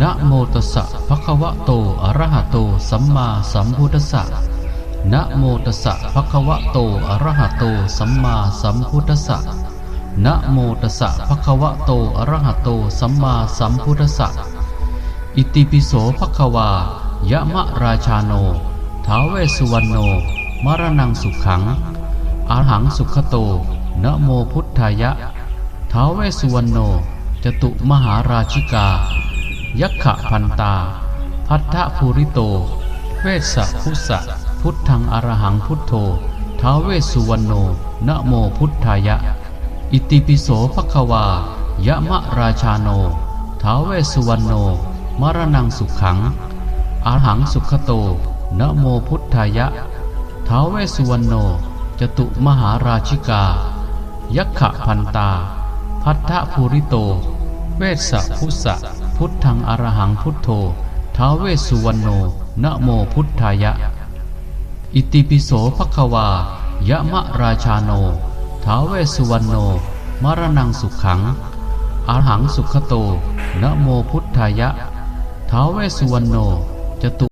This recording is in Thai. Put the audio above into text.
นะโมตัสสะภะคะวะโต อะระหะโต สัมมาสัมพุทธัสสะ นะโมตัสสะภะคะวะโต อะระหะโต สัมมาสัมพุทธัสสะ นะโมตัสสะภะคะวะโต อะระหะโต สัมมาสัมพุทธัสสะ อิติปิโสภะคะวา ยะมะราชาโน ท้าวเวสุวรรณโน มรณังสุขัง อาหังสุขโต นะโมพุทธายะ ท้าวเวสุวรรณโน จตุมหาราชิกา ยักขะพันตา พัทธภูริโต เวสสะพุสะพุทธังอรหังพุทโธท้าเวสุวรรณโนนะโมพุทธายะ อิติปิโสภควายะมะราชาโนท้าเวสุวรรณโน มรณังสุขังอาหังสุขโตนะโมพุทธายะท้าเวสุวรรณโน จตุมหาราชิกา ยักขะพันตา พัทธภูริโต เวสสะพุสะ พุทธังอรหังพุทโธท้าเวสุวรรณโนนะโมพุทธายะ อิติปิโสภควายะมะราชาโนท้าเวสุวรรณโน มรณังสุขังอรหังสุขโตนะโมพุทธายะท้าเวสสุวรรณโนจตุ